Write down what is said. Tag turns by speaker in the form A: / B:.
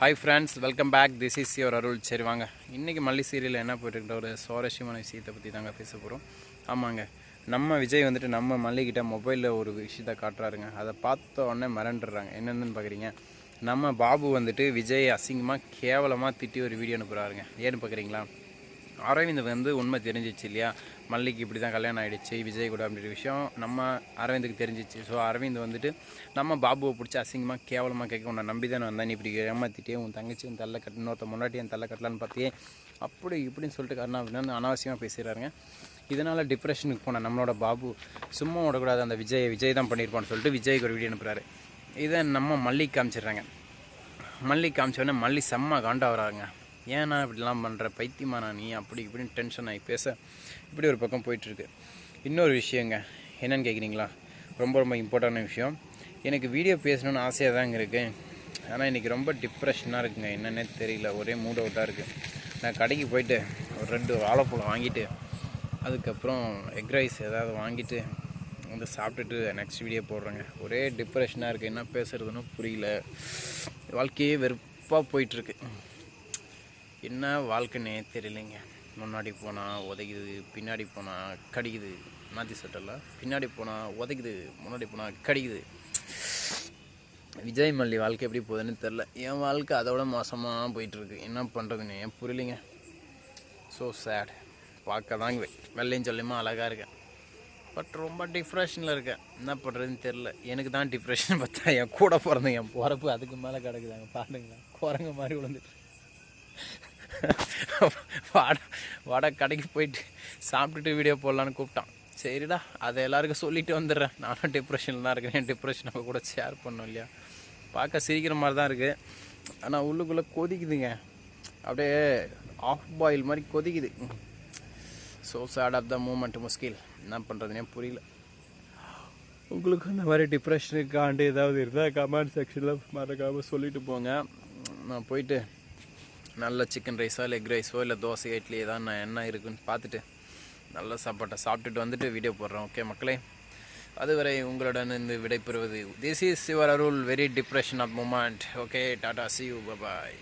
A: Hi friends welcome back this is your Arul சரி வாங்க. இன்றைக்கி மல்லி சீரியலில் என்ன போயிட்டுருக்கிற ஒரு சுவாரஸ்யமான விஷயத்தை பற்றி தாங்க பேச போகிறோம் ஆமாங்க. நம்ம விஜய் வந்துட்டு நம்ம மல்லிகிட்ட மொபைலில் ஒரு விஷயத்த காட்டுறாருங்க. அதை பார்த்த உடனே மிரண்டுறாங்க. என்னென்னு பார்க்குறீங்க நம்ம பாபு வந்துட்டு விஜய் அசிங்கமாக கேவலமாக திட்டி ஒரு வீடியோ அனுப்புகிறாருங்க ஏன்னு பார்க்குறீங்களா அரவிந்த் வந்து உண்மை தெரிஞ்சிச்சு இல்லையா? மல்லிக்கு இப்படி தான் கல்யாணம் ஆகிடுச்சு விஜய் கூட அப்படின்ற விஷயம் நம்ம அரவிந்துக்கு தெரிஞ்சிச்சு. ஸோ அரவிந்த் வந்துட்டு நம்ம பாபுவை பிடிச்சி அசிங்கமாக கேவலமாக கேட்க உன்னை நம்பி தானே வந்தேன் நீ இப்படி ஏமாற்றிட்டே உன் தங்கச்சி என் தள்ள கட்டு இன்னொருத்த முன்னாடி என் தள்ள கட்டலான்னு பார்த்தியே. அப்படி இப்படின்னு சொல்லிட்டு காரணம் அப்படின்னு அனாவசியமாக பேசுகிறாருங்க இதனால் டிப்ரெஷனுக்கு போன நம்மளோட பாபு சும்மா விடக்கூடாது அந்த விஜய் விஜய் தான் பண்ணியிருப்பான்னு சொல்லிட்டு விஜய்க்கு ஒரு வீடியோ அனுப்புகிறாரு இதை நம்ம மல்லிக்கு காமிச்சிடுறாங்க. மல்லி காமிச்சோடனே மல்லி செம்ம காண்டா வராங்க ஏன்னா இப்படிலாம் பண்ணுற பைத்தியமானா நீ? அப்படி இப்படின்னு டென்ஷன் ஆகி பேச இப்படி ஒரு பக்கம் போயிட்டுருக்கு. இன்னொரு விஷயங்க என்னென்னு கேட்குறீங்களா ரொம்ப ரொம்ப இம்பார்ட்டண்டான விஷயம். எனக்கு வீடியோ பேசணும்னு ஆசையாக தாங்க இருக்குது ஆனால் இன்றைக்கி ரொம்ப டிப்ரெஷனாக இருக்குங்க. என்னன்னே தெரியல. ஒரே மூட் அவுட்டாக இருக்குது நான் கடைக்கு போயிட்டு ஒரு ரெண்டு வாழைப்பழம் வாங்கிட்டு அதுக்கப்புறம் எக் ரைஸ் ஏதாவது வாங்கிட்டு வந்து சாப்பிட்டுட்டு நெக்ஸ்ட் வீடியோ போடுறேங்க. ஒரே டிப்ரெஷனாக இருக்குது என்ன பேசுகிறதுன்னு புரியல. வாழ்க்கையே வெறுப்பாக போயிட்டுருக்கு. என்ன வாழ்க்கைன்னே தெரியலைங்க. முன்னாடி போனால் உதைக்குது பின்னாடி போனால் கடிக்குது. மாற்றி சொல்லல பின்னாடி போனால் உதைக்குது முன்னாடி போனால் கடிக்குது. விஜய் மல்லி வாழ்க்கை எப்படி போகுதுன்னு தெரில என் வாழ்க்கை அதோட மோசமாக போயிட்டுருக்கு. என்ன பண்ணுறதுன்னு ஏன் புரியலைங்க. ஸோ சேட் பார்க்க தாங்க வெள்ளையும் சொல்லியுமா அழகாக இருக்கேன் பட் ரொம்ப டிப்ரெஷனில் இருக்கேன் என்ன பண்ணுறதுன்னு தெரில எனக்கு தான் டிப்ரெஷன் பார்த்தா என் கூட பிறந்த என் பிறப்பு அதுக்கு மேலே கிடக்குதாங்க. பாருங்களேன். குரங்க மாதிரி விழுந்துட்டு. வாடா வடை கடைக்கு போயிட்டு சாப்பிட்டுட்டு வீடியோ போடலான்னு கூப்பிட்டான். சரிடா அதை எல்லாருக்கும் சொல்லிட்டு வந்துடுறேன். நானும் டிப்ரெஷனில் தான் இருக்கிறேன். டிப்ரெஷன் அவங்க கூட ஷேர் பண்ணோம் இல்லையா? பார்க்க சிரிக்கிற மாதிரி தான் இருக்குது ஆனால் உள்ளுக்குள்ளே கொதிக்குதுங்க. அப்படியே ஆஃப் பாயில் மாதிரி கொதிக்குது. So sad of the moment முஸ்கில். என்ன பண்ணுறதுனே புரியல. உங்களுக்கு இந்த மாதிரி டிப்ரெஷனுக்காண்டு ஏதாவது இருந்தால் கமெண்ட் செக்ஷனில் மறக்காமல் சொல்லிட்டு போங்க. நான் போயிட்டு நல்ல சிக்கன் ரைஸோ இல்லை எக் ரைஸோ இல்லை தோசை இட்லி ஏதாவது நான் என்ன இருக்குன்னு பார்த்துட்டு நல்ல சாப்பாட்டை சாப்பிட்டுட்டு வந்துட்டு வீடியோ போடுறேன் ஓகே மக்களே? அதுவரை உங்களுடன் இருந்து விடைபெறுவது this is your Arul very depression of moment okay tata see you bye